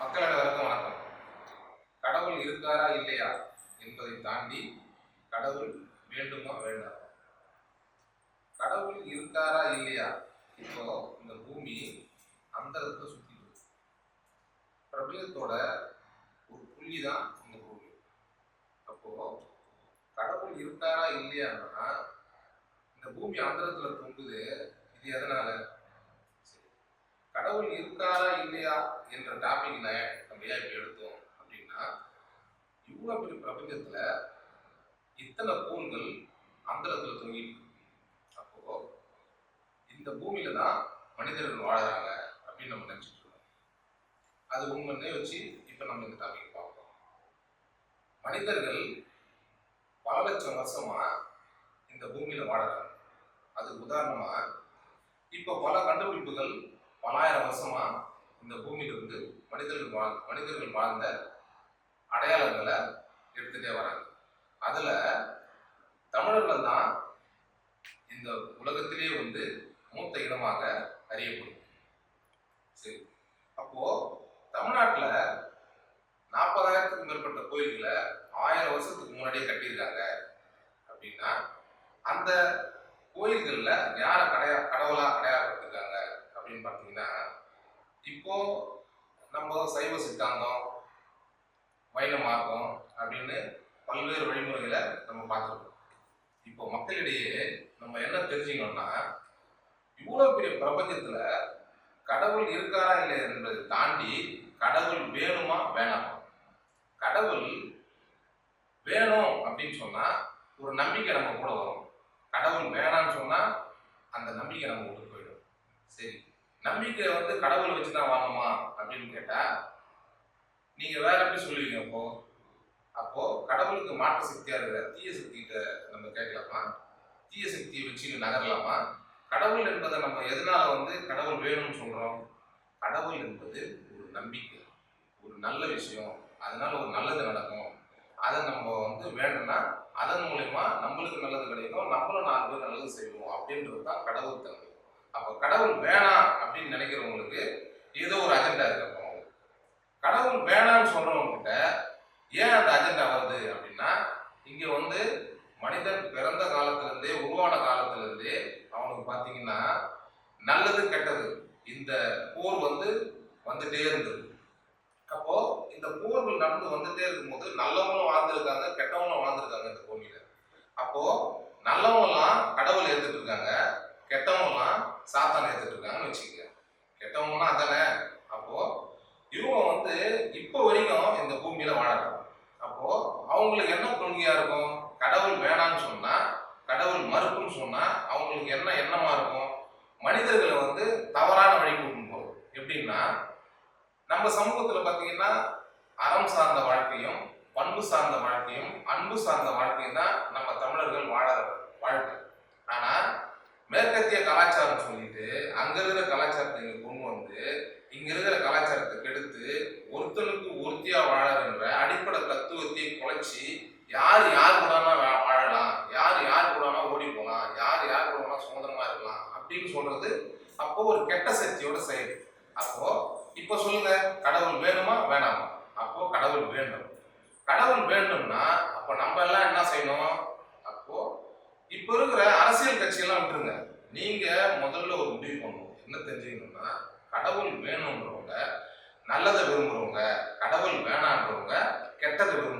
மக்கள் அனைவருக்கும் வணக்கம். கடவுள் இருக்காரா இல்லையா என்பதை தாண்டி கடவுள் வேண்டுமா வேண்டாம்? கடவுள் இருக்காரா இல்லையா? இப்போ இந்த பூமி அந்தரத்தை இடத்துல சுத்தி பிரபஞ்சத்தோட ஒரு புள்ளி தான் இந்த பூமி. அப்போ கடவுள் இருக்காரா இல்லையான்னா இந்த பூமி அந்தரத்துல தொங்குது. இது எதனால? கடவுள் இருக்காரா இல்லையா என்ற டாபிக்ல நம்ம ஏன் எடுத்தோம் அப்படின்னா இவ்வளவு பெரிய பிரபஞ்சத்துல இத்தனை கோள்கள் அந்தரத்துல தொங்கிட்டு அப்போ இந்த பூமியில தான் மனிதர்கள் வாழறாங்க அப்படின்னு நம்ம நினைச்சிட்டு இருக்கோம். அது உண்மைன்னே வச்சு இப்ப நம்ம இந்த டாபிக் பார்ப்போம். மனிதர்கள் பல லட்சம் வருஷமா இந்த பூமியில வாழறாங்க. அதுக்கு உதாரணமா இப்ப பல கண்டுபிடிப்புகள் பலாயிரம் வருஷமா இந்த பூமியில இருந்து மனிதர்கள் வாழ் மனிதர்கள் வாழ்ந்த அடையாளங்களை எடுத்துட்டே வராங்க. அதுல தமிழர்கள் தான் இந்த உலகத்திலேயே வந்து மூத்த இனமாக அறியப்படும். சரி. அப்போ தமிழ்நாட்டில் நாற்பதாயிரத்துக்கும் மேற்பட்ட கோயில்களை ஆயிரம் வருஷத்துக்கு முன்னாடியே கட்டியிருக்காங்க அப்படின்னா அந்த கோயில்களில் யார கடையா கடவுளா அடையாளப்படுத்திருக்காங்க இப்போ நம்ம சைவ சித்தாந்தம் வைண மார்க்கம் அப்படின்னு பல்வேறு வழிமுறைகளை நம்ம பார்த்துருக்கோம். இப்போ மக்களிடையே நம்ம என்ன தெரிஞ்சுக்கணும்னா இவ்வளோ பெரிய பிரபஞ்சத்தில் கடவுள் இருக்காரா இல்லை என்பதை தாண்டி கடவுள் வேணுமா வேணாமா? கடவுள் வேணும் அப்படின்னு சொன்னால் ஒரு நம்பிக்கை நம்ம கூட வரும். கடவுள் வேணாம்னு சொன்னால் அந்த நம்பிக்கை நம்ம விட்டு போயிடும். சரி. நம்பிக்கை வந்து கடவுளை வச்சு தான் வாங்கணுமா அப்படின்னு கேட்டா நீங்க வேற எப்படி சொல்லுவீங்க அப்போ? அப்போ கடவுளுக்கு மாற்று சக்தியா இருக்கிற தீய சக்திகிட்ட நம்ம கேட்கலாமா? தீய சக்தியை வச்சு நகரலாமா? கடவுள் என்பதை நம்ம எதனால வந்து கடவுள் வேணும்னு சொல்றோம்? கடவுள் என்பது ஒரு நம்பிக்கை ஒரு நல்ல விஷயம். அதனால ஒரு நல்லது நடக்கும். அதை நம்ம வந்து வேணும்னா அதன் மூலயமா நம்மளுக்கு நல்லது கிடைக்கும் நம்மளும் நாலு பேர் நல்லது செய்வோம் அப்படின்றது தான் கடவுள் தன்மை. அப்போ கடவுள் வேணாம் அப்படின்னு நினைக்கிறவங்களுக்கு ஏதோ ஒரு அஜெண்டா இருக்கு கடவுள் வேணாம்னு சொல்றவங்ககிட்ட ஏன் அந்த அஜெண்டா வருது அப்படின்னா இங்க வந்து மனிதன் பிறந்த காலத்திலிருந்தே உருவான காலத்திலிருந்தே அவனுக்கு பார்த்தீங்கன்னா நல்லது கெட்டது இந்த போர் வந்து வந்துட்டே இருந்தது. அப்போ இந்த போர்கள் நடந்து வந்துட்டே இருக்கும்போது நல்லவங்களும் வாழ்ந்துருக்காங்க கெட்டவங்களும் வாழ்ந்துருக்காங்க இந்த பூமியில அப்போ நல்லவங்களாம் கடவுள் ஏத்துட்டு இருக்காங்க கெட்டவங்களாம் சாத்தான் எடுத்துட்டு இருக்காங்கன்னு வச்சுக்கோங்க. கெட்டவங்கன்னா அதானே? அப்போ இவங்க வந்து இப்போ வரைக்கும் இந்த பூமியில வாழறாங்க அப்போ அவங்களுக்கு என்ன கொள்கையா இருக்கும்? கடவுள் வேணாம்னு சொன்னா கடவுள் மறுப்புன்னு சொன்னா அவங்களுக்கு என்ன எண்ணமா இருக்கும்? மனிதர்களை வந்து தவறான வழி கூட்டின்னு போகும். எப்படின்னா நம்ம சமூகத்துல பாத்தீங்கன்னா அறம் சார்ந்த வாழ்க்கையும் பண்பு சார்ந்த வாழ்க்கையும் அன்பு சார்ந்த வாழ்க்கையும் தான் நம்ம தமிழர்கள் வாழறது கலாச்சாரம் சொல்லிட்டு அங்க இருக்கிற கலாச்சாரத்தை இங்க கொண்டு வந்து இங்க இருக்கிற கலாச்சாரத்தை கெடுத்து ஒருத்தனுக்கு ஒருத்தியா வாழறன்ற அடிப்படை தத்துவத்தை குலைச்சி யார் யார் கூட வாழலாம் யார் யார் கூட ஓடி போகலாம் யார் யார் கூட சுதந்திரமா இருக்கலாம் அப்படின்னு சொல்றது அப்போ ஒரு கெட்ட சக்தியோட செயல். அப்போ இப்போ சொல்லுங்க கடவுள் வேணுமா வேணாமா? அப்போ கடவுள் வேண்டும். கடவுள் வேண்டும்னா அப்போ நம்ம எல்லாம் என்ன செய்யணும்? அப்போ இப்போ இருக்கிற அரசியல் கட்சியெல்லாம் விட்டுருங்க. நீங்க முதல்ல ஒரு முடிவு பண்ணணும். என்ன தெரிஞ்சுக்கணும்னா கடவுள் வேணுன்றவங்க நல்லதை விரும்புறவங்க கடவுள் வேணான்றவங்க கெட்டதை விரும்புறவங்க